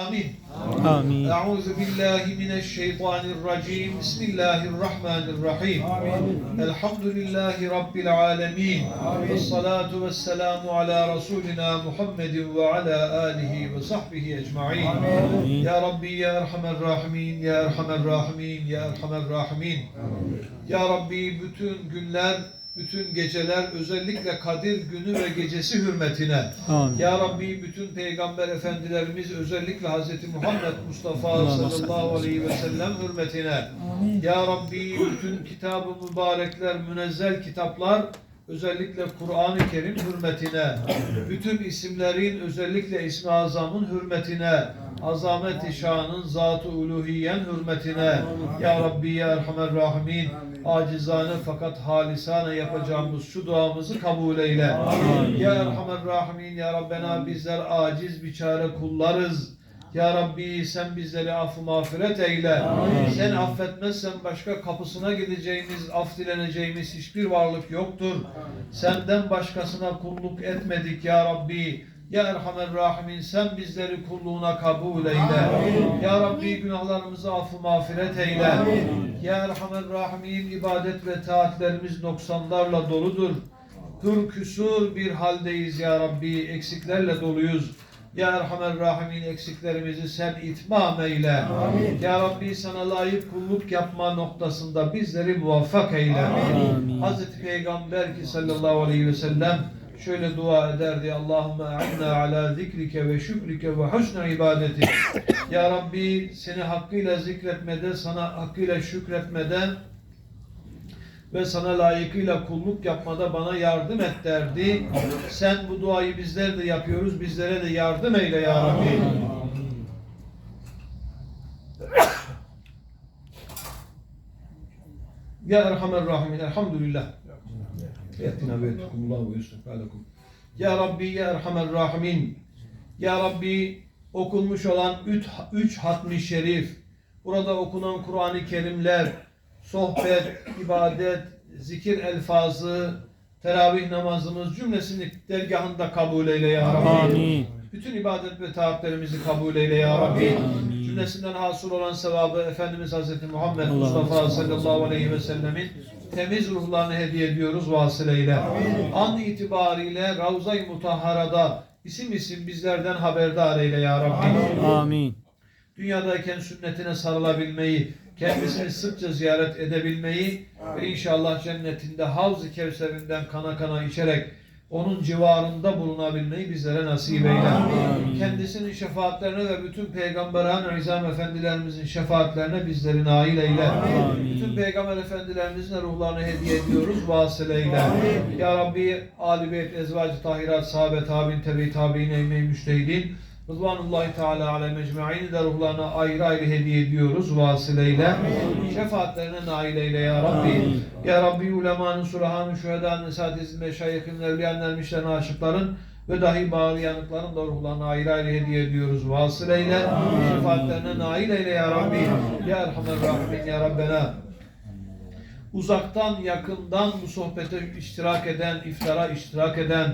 آمين آمين أعوذ بالله من الشيطان الرجيم بسم الله الرحمن الرحيم الحمد لله رب العالمين والصلاة والسلام على رسولنا محمد وعلى آله وصحبه أجمعين يا ربي يا أرحم الراحمين يا أرحم الراحمين يا أرحم الراحمين Ya Rabbi bütün günler, bütün geceler özellikle Kadir günü ve gecesi hürmetine Amin. Ya Rabbi bütün peygamber efendilerimiz özellikle Hz. Muhammed Mustafa sallallahu aleyhi ve sellem hürmetine Ya Rabbi bütün kitab-ı mübarekler, münezzel kitaplar özellikle Kur'an-ı Kerim hürmetine bütün isimlerin özellikle İsmi Azam'ın hürmetine azamet-i şanın zat-ı uluhiyen hürmetine. Ya Rabbi ya Erhamer Rahimin acizane fakat halisane yapacağımız şu duamızı kabul eyle. Ya Erhamer Rahimin Ya Rabbena bizler aciz biçare kullarız. Ya Rabbi sen bizleri affı mağfiret eyle. Sen affetmezsen başka kapısına gideceğimiz, af dileneceğimiz hiçbir varlık yoktur. Senden başkasına kulluk etmedik ya Rabbi. Ya Erhamer Rahimin sen bizleri kulluğuna kabul eyle. Ya Rabbi günahlarımızı affı mağfiret eyle. Ya Erhamer Rahimin ibadet ve taatlerimiz noksanlarla doludur. Hür küsur bir haldeyiz ya Rabbi. Eksiklerle doluyuz. Ya Erhamer Rahimin eksiklerimizi sen itmam eyle. Ya Rabbi sana layık kulluk yapma noktasında bizleri muvaffak eyle. Amin. Hazreti Peygamber ki sallallahu aleyhi ve sellem şöyle dua ederdi. Allahümme a'inna ala zikrike ve şükrike ve husne ibadeti. Ya Rabbi seni hakkıyla zikretmede, sana hakkıyla şükretmede ve sana layıkıyla kulluk yapmada bana yardım et derdi. Sen bu duayı bizler de yapıyoruz. Bizlere de yardım eyle ya Rabbi. Ya Erhamer Rahimin. Elhamdülillah. Yatina ve yetkumullah ve yusuf alekum. Ya Rabbi ya Erhamer Rahimin. Ya Rabbi okunmuş olan üç, üç hatmi şerif, burada okunan Kur'an-ı Kerimler, sohbet, ibadet, zikir elfazı, teravih namazımız cümlesini dergahında kabul eyle ya Rabbi. Amin. Bütün ibadet ve taatlerimizi kabul eyle ya Rabbi. Cümlesinden hasıl olan sevabı Efendimiz Hazreti Muhammed Allah Mustafa razı sallallahu aleyhi ve sellemin temiz ruhlarını hediye ediyoruz vasıleyle. An itibariyle Ravza-i Mutahhara'da isim isim bizlerden haberdar eyle ya Rabbi. Amin. Dünyadayken sünnetine sarılabilmeyi, kendisini sıkça ziyaret edebilmeyi ve inşallah cennetinde Havz-ı Kevser'inden kana kana içerek onun civarında bulunabilmeyi bizlere nasip eyle. Kendisinin şefaatlerine ve bütün peygamberhan Rizam efendilerimizin şefaatlerine bizleri nail eyle. Bütün peygamber efendilerimizin ruhlarını hediye ediyoruz. Vasıl eyle. Ya Rabbi Ali Beyt, Ezvacı Tahirat, Sahabe, Tabi'in, Tebe-i Tabi'in, Eyme-i Müştehidin, Rıdvanullahi Teala aleyhi mecmu'in de ruhlarına ayrı ayrı hediye ediyoruz vasileyle. Şefaatlerine nail eyle ya Rabbi. Ya Rabbi ulemanın, sulahanın, şühedanın, esatizin, meşayihin, evliyanın, ermişlerin, aşıkların ve dahi bağlayanıkların da ruhlarına ayrı ayrı hediye ediyoruz. Vasileyle şefaatlerine nail eyle ya Rabbi. Ya Erhamer Rahimin ya Rabbena. Uzaktan yakından bu sohbete iştirak eden, iftara iştirak eden,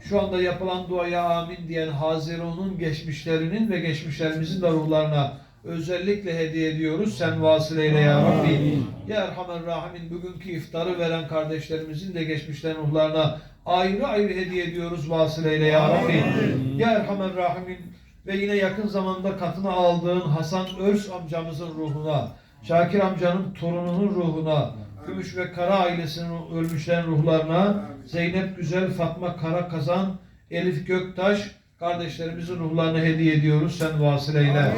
şu anda yapılan duaya amin diyen Haziro'nun geçmişlerinin ve geçmişlerimizin de ruhlarına özellikle hediye ediyoruz. Sen vasileyle ya Rabbi. Ya Erhamer Rahimin bugünkü iftarı veren kardeşlerimizin de geçmişlerin ruhlarına ayrı ayrı hediye ediyoruz vasileyle ya Rabbi. Ya Erhamer Rahimin ve yine yakın zamanda katına aldığın Hasan Örs amcamızın ruhuna, Şakir amcanın torununun ruhuna, Gümüş ve Kara ailesinin ölmüşlerin ruhlarına, Zeynep Güzel, Fatma Kara Kazan, Elif Göktaş kardeşlerimizin ruhlarını hediye ediyoruz. Sen vasileyle.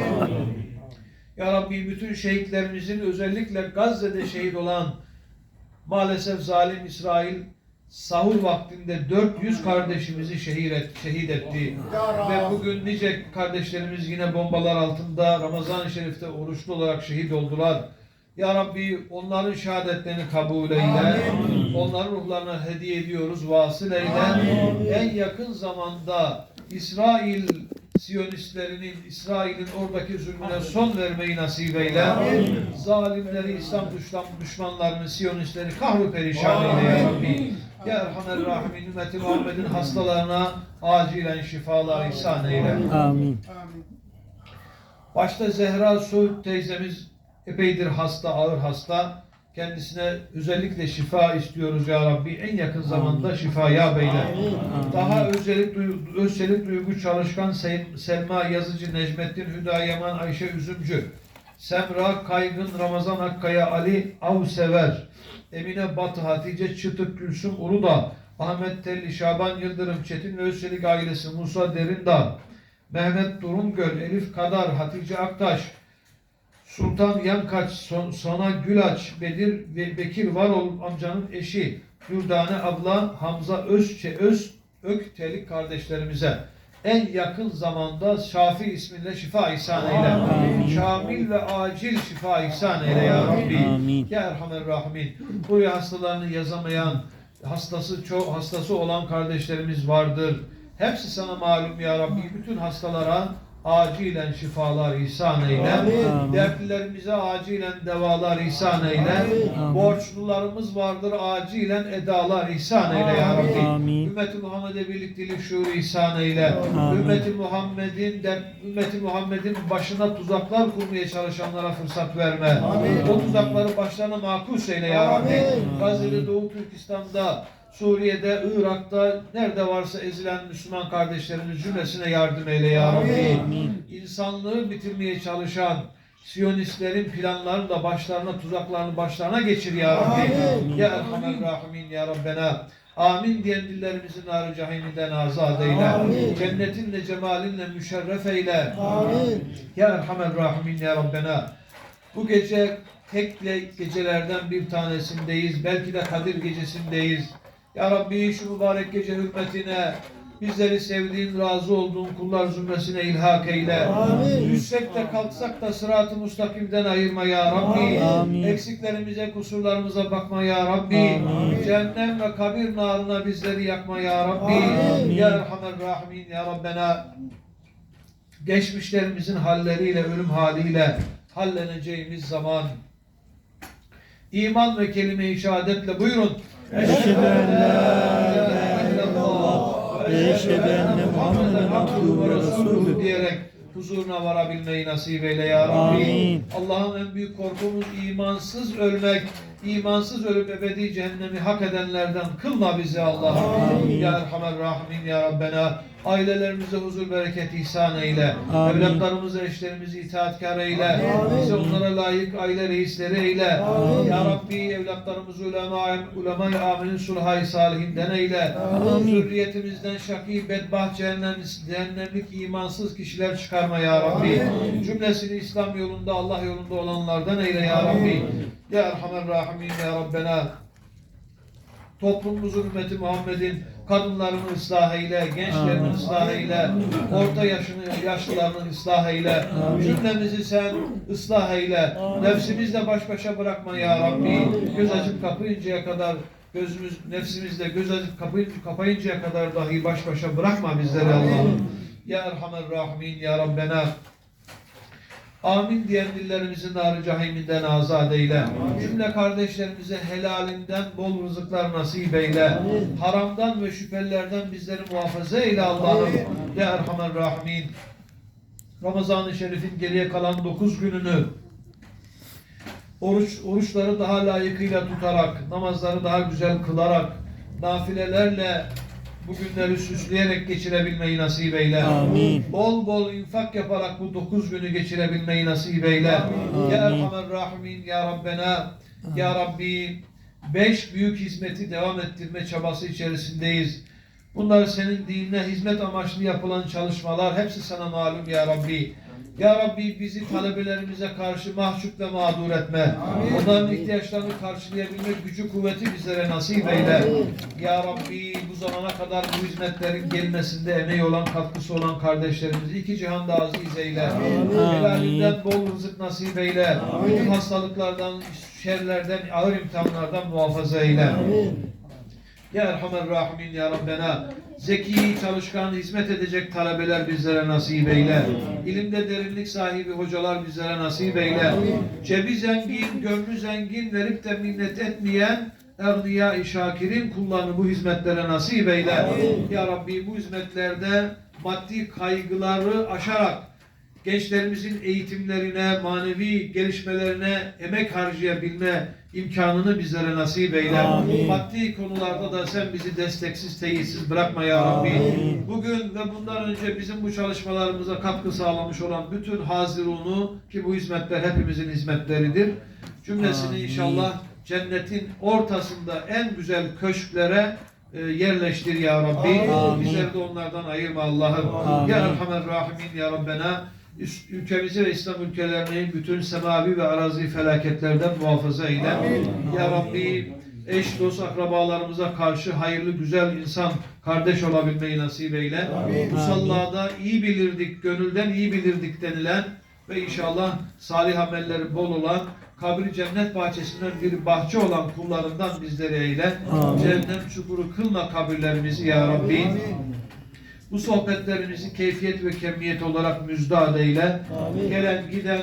Ya Rabbi bütün şehitlerimizin özellikle Gazze'de şehit olan maalesef zalim İsrail sahur vaktinde 400 kardeşimizi şehit, et, şehit etti. Ve bugün nice kardeşlerimiz yine bombalar altında Ramazan-ı Şerif'te oruçlu olarak şehit oldular. Ya Rabbi onların şehadetlerini kabul eyle. Onların ruhlarına hediye ediyoruz. Vasıl eyle. En yakın zamanda İsrail Siyonistlerinin, İsrail'in oradaki zulmüne son vermeyi nasip eyle. Zalimleri, İslam düşman, düşmanlarını, Siyonistleri kahru perişan eyle ya Rabbi. Ya Erhamer Rahimin ümmeti Muhammed'in hastalarına acilen şifalar ihsan eyle. Amin. Başta Zehra Söğüt teyzemiz epeydir hasta, ağır hasta. Kendisine özellikle şifa istiyoruz ya Rabbi. En yakın zamanda şifa ya beyle. Daha özellik, duy- özellik duygu çalışkan Selma Yazıcı, Necmettin Hüda Yaman, Ayşe Üzümcü, Semra Kaygın, Ramazan Akkaya, Ali Avsever, Emine Batı, Hatice Çıtık, Gülsüm Uludağ, Ahmet Telli, Şaban Yıldırım, Çetin Özçelik ailesi, Musa Derindağ, Mehmet Durumgöl, Elif Kadar, Hatice Aktaş, Sultan Yankaç, Son, Sona Gülaç, Bedir ve Bekir Varol amcanın eşi, Dürdane abla, Hamza Özçe, Öz, Öktelik kardeşlerimize en yakın zamanda Şafi isminle şifa ihsan eyle. Amin. Şamil ve acil şifa ihsan eyle ya Rabbi. Amin. Ya Erhamer Rahimin. Buraya hastalarını yazamayan, hastası çok hastası olan kardeşlerimiz vardır. Hepsi sana malum ya Rabbi. Bütün hastalara acilen şifalar ihsan eyle. Amin. Dertlilerimize acilen devalar ihsan eyle. Amin. Borçlularımız vardır acilen edalar ihsan eyle ya Rabbi. Amin. Ümmeti Muhammed'e birliktelik şuuru ihsan eyle. Amin. Ümmeti Muhammed'in ümmeti Muhammed'in başına tuzaklar kurmaya çalışanlara fırsat verme. Amin. O tuzakları başlarına makus eyle ya Rabbi. Amin. Gazze'de, Doğu Türkistan'da, Suriye'de, Irak'ta nerede varsa ezilen Müslüman kardeşlerimiz cümlesine yardım eyle ya Rabbi. Amin. İnsanlığı bitirmeye çalışan Siyonistlerin planlarını da başlarına tuzaklarını başlarına geçir ya Rabbi. Amin. Ya Erhamer Rahimin ya Rabbena. Amin diyen dillerimizin nar cehenneminden azad eyle. Amin. Cennetinle cemalinle müşerref eyle. Amin. Ya Erhamer Rahimin ya Rabbena. Bu gece tekle gecelerden bir tanesindeyiz. Belki de Kadir gecesindeyiz. Ya Rabbi şu mübarek gece hürmetine bizleri sevdiğin, razı olduğun kullar zümresine ilhak eyle. Amin. Düşsek de kalksak da sırat-ı mustakimden ayırma ya Rabbi. Amin. Eksiklerimize, kusurlarımıza bakma ya Rabbi. Amin. Cehennem ve kabir narına bizleri yakma ya Rabbi. Amin. Ya Erhamer Rahimin ya Rabbena. Geçmişlerimizin halleriyle, ölüm haliyle halleneceğimiz zaman iman ve kelime-i şehadetle buyurun. Eşhedü en la ilahe illallah ve eşhedü enne Muhammeden abduhu ve diyerek huzuruna varabilmeyi nasip eyle ya Rabbi. Allah'ın en büyük korkumuz imansız ölmek. İmansız ölüp ebedi cehennemi hak edenlerden kılma bizi Allah'ım. Ya Erhamer Rahimin Ya Rabbena. Ailelerimize huzur bereket ihsan eyle. Amin. Evlatlarımızı, eşlerimizi itaatkar eyle. Amin. Bizi onlara layık aile reisleri eyle. Amin. Ya Rabbi evlatlarımızı ulema, ulema-i aminin sulhayı salihinden eyle. Amin. Zürriyetimizden şakî, bedbaht, cehennem, cehennemlik, imansız kişiler çıkarma ya Rabbi. Amin. Cümlesini İslam yolunda, Allah yolunda olanlardan eyle ya Rabbi. Ya Erhamer Rahimin ya Rabbena. Toplumumuzun ümmeti Muhammed'in kadınlarını ıslah eyle, gençlerini Amin. ıslah eyle, orta yaşını, yaşlılarını ıslah eyle, cümlemizi sen ıslah eyle, nefsimizle baş başa bırakma ya Rabbi, göz açıp kapayıncaya kadar, gözümüz, nefsimizle göz açıp kapayın- kapayıncaya kadar dahi baş başa bırakma bizleri Allah'ım. Ya Erhamer Rahimin ya Rabbena. Amin diyen dillerimizin nar cehiminden azad eyle. Cümle kardeşlerimize helalinden bol rızıklar nasip eyle. Haramdan ve şüphelerden bizleri muhafaza eyle Allah'ım. Ya Erhamer Rahimin. Ramazan-ı Şerif'in geriye kalan 9 gününü oruç oruçları daha layıkıyla tutarak, namazları daha güzel kılarak, nafilelerle bu günleri süsleyerek geçirebilmeyi nasip eyle. Amin. Bol bol infak yaparak bu dokuz günü geçirebilmeyi nasip eyle. Amin. Ya Erhamer Rahimin Ya Rabbena Ya Rabbi beş büyük hizmeti devam ettirme çabası içerisindeyiz. Bunlar senin dinine hizmet amaçlı yapılan çalışmalar. Hepsi sana malum Ya Rabbi. Ya Rabbi bizi talebelerimize karşı mahcup ve mağdur etme. Onların ihtiyaçlarını karşılayabilmek gücü kuvveti bizlere nasip eyle. Ya Rabbi bu zamana kadar bu hizmetlerin gelmesinde emeği olan, katkısı olan kardeşlerimizi iki cihanda aziz eyle. Helalinden bol rızık nasip eyle. Bütün hastalıklardan, şerlerden, ağır imtihanlardan muhafaza eyle. Amin. Ya Erhamer Rahimin Ya Rabbena. Zeki, çalışkan, hizmet edecek talebeler bizlere nasip eyle. İlimde derinlik sahibi hocalar bizlere nasip eyle. Cebi zengin, gönlü zengin, verip de minnet etmeyen Evliya-i Şakir'in kullarını bu hizmetlere nasip eyle. Ya Rabbi bu hizmetlerde maddi kaygıları aşarak gençlerimizin eğitimlerine, manevi gelişmelerine emek harcayabilme imkanını bizlere nasip eyle. Amin. Maddi konularda da sen bizi desteksiz, teyitsiz bırakma ya Rabbi. Amin. Bugün ve bundan önce bizim bu çalışmalarımıza katkı sağlamış olan bütün Hazirun'u ki bu hizmetler hepimizin hizmetleridir. Cümlesini Amin. inşallah cennetin ortasında en güzel köşklere e, yerleştir ya Rabbi. Amin. Bizleri de onlardan ayırma Allah'ım. Ya Erhamer Rahimin ya Rabbena. Ülkemizi ve İslam ülkelerini bütün semavi ve arazi felaketlerden muhafaza eyle. Ya Rabbi eş, dost, akrabalarımıza karşı hayırlı, güzel insan, kardeş olabilmeyi nasip eyle. Musallada iyi bilirdik, gönülden iyi bilirdik denilen ve inşallah salih amelleri bol olan, kabri cennet bahçesinden bir bahçe olan kullarından bizleri eyle. Amin. Cehennem çukuru kılma kabirlerimizi ya Rabbi. Bu sohbetlerimizi keyfiyet ve kemiyet olarak müjdat eyle. Gelen giden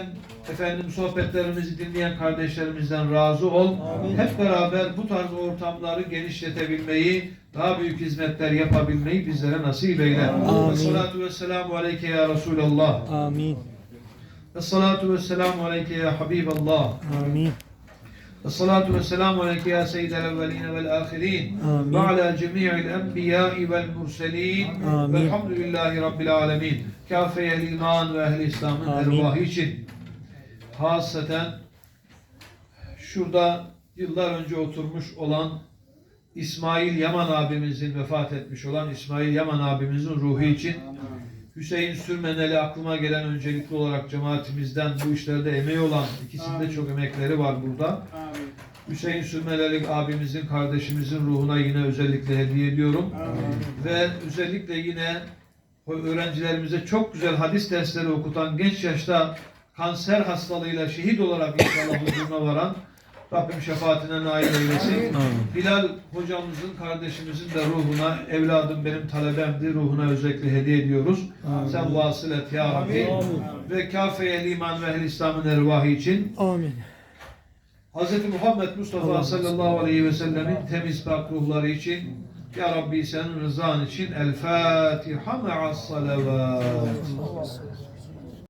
efendim sohbetlerimizi dinleyen kardeşlerimizden razı ol. Hep beraber bu tarz ortamları genişletebilmeyi, daha büyük hizmetler yapabilmeyi bizlere nasip eyle. Amin. Ve salatu ve selamu aleyke ya Resulallah. Amin. Ve salatu ve selamu aleyke ya Habiballah. Amin. Esselatu vesselamu aleyke ya seyyidel evveline vel ahirin. Ve ala cemi'il enbiyai vel murselin. Velhamdülillahi rabbil alemin. Kafeye iman ve ehli İslam'ın ervahı için. Hasaten şurada yıllar önce oturmuş olan İsmail Yaman abimizin vefat etmiş olan İsmail Yaman abimizin ruhu için Hüseyin Sürmeneli aklıma gelen öncelikli olarak cemaatimizden bu işlerde emeği olan ikisinde çok emekleri var burada. Hüseyin Sürmeneli abimizin, kardeşimizin ruhuna yine özellikle hediye ediyorum. Ve özellikle yine öğrencilerimize çok güzel hadis dersleri okutan genç yaşta kanser hastalığıyla şehit olarak inşallah huzuruna varan Rabbim şefaatine nail eylesin. Amin. Bilal hocamızın, kardeşimizin de ruhuna, evladım benim talebemdi, ruhuna özellikle hediye ediyoruz. Amin. Sen vasıl et ya Rabbi. Amin. Ve kafeye iman ve İslam'ın ervahı için Amin. Hz. Muhammed Mustafa Allah sallallahu aleyhi ve sellemin temiz pak ruhları için Ya Rabbi senin rızan için El Fatiha ma'as salavat.